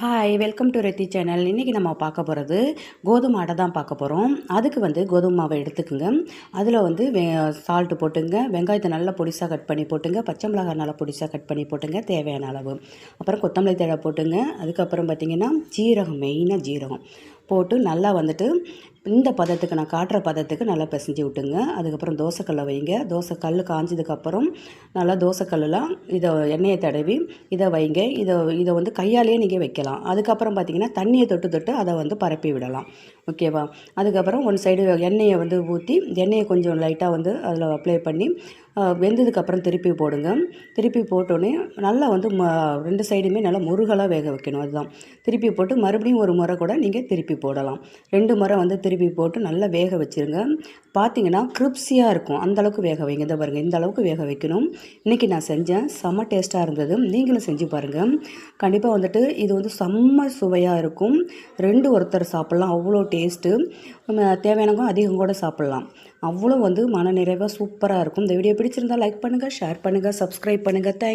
Hi welcome to Rethi channel இன்றைக்கி நம்ம பார்க்க போகிறது கோதுமை அடை தான் பார்க்க போகிறோம் அதுக்கு வந்து கோதுமை மாவை எடுத்துக்குங்க. அதில் வந்து வெ சால்ட்டு போட்டுங்க. வெங்காயத்தை நல்லா பொடிசாக கட் பண்ணி போட்டுங்க. பச்சை மிளகாய் நல்லா பொடிசாக கட் பண்ணி போட்டுங்க. தேவையான அளவு. அப்புறம் கொத்தமல்லி தழை போட்டுங்க. அதுக்கப்புறம் பார்த்திங்கன்னா ஜீரகம் மெயினாக ஜீரகம். போட்டு நல்லா வந்துட்டு இந்த பதத்துக்கு நான் காட்டுற பதத்துக்கு நல்லா பிசைஞ்சு விட்டுங்க. அதுக்கப்புறம் தோசைக்கல்லை வைங்க. தோசைக்கல் காஞ்சதுக்கப்புறம் நல்லா தோசைக்கல்லாம் இதை எண்ணெயை தடவி இதை வைங்க. இதை இதை வந்து கையாலேயே நீங்கள் வைக்கலாம். அதுக்கப்புறம் பார்த்தீங்கன்னா தண்ணியை தொட்டு தொட்டு அதை வந்து பரப்பி விடலாம். ஓகேவா? அதுக்கப்புறம் ஒன் சைடு எண்ணெயை வந்து ஊற்றி எண்ணெயை கொஞ்சம் லைட்டாக வந்து அதில் அப்ளை பண்ணி வெந்ததுக்கப்புறம் திருப்பி போடுங்க. திருப்பி போட்டோடனே நல்லா வந்து ம ரெண்டு சைடுமே நல்லா முருகலாக வேக வைக்கணும் அதுதான். திருப்பி போட்டு மறுபடியும் ஒரு முறை கூட நீங்கள் திருப்பி போடலாம். ரெண்டு முறை வந்து திருப்பி போட்டு நல்லா வேக வச்சுருங்க. பார்த்தீங்கன்னா கிரிப்ஸியாக இருக்கும். அந்தளவுக்கு வேக வைங்க. இந்த பாருங்கள் இந்த அளவுக்கு வேக வைக்கணும். இன்றைக்கி நான் செஞ்சேன். செம்ம டேஸ்ட்டாக இருந்தது. நீங்களும் செஞ்சு பாருங்கள் கண்டிப்பாக வந்துட்டு இது வந்து செம்ம சுவையாக இருக்கும். ரெண்டு ஒருத்தர் சாப்பிட்லாம். அவ்வளோ டேஸ்ட்டு. தேவையானவங்க அதிகம் கூட சாப்பிட்லாம். அவ்வளோ வந்து மன நிறைவாக சூப்பராக இருக்கும். இந்த வீடியோ பிடிச்சிருந்தால் லைக் பண்ணுங்கள் ஷேர் பண்ணுங்கள் சப்ஸ்கிரைப் பண்ணுங்கள் தேங்க்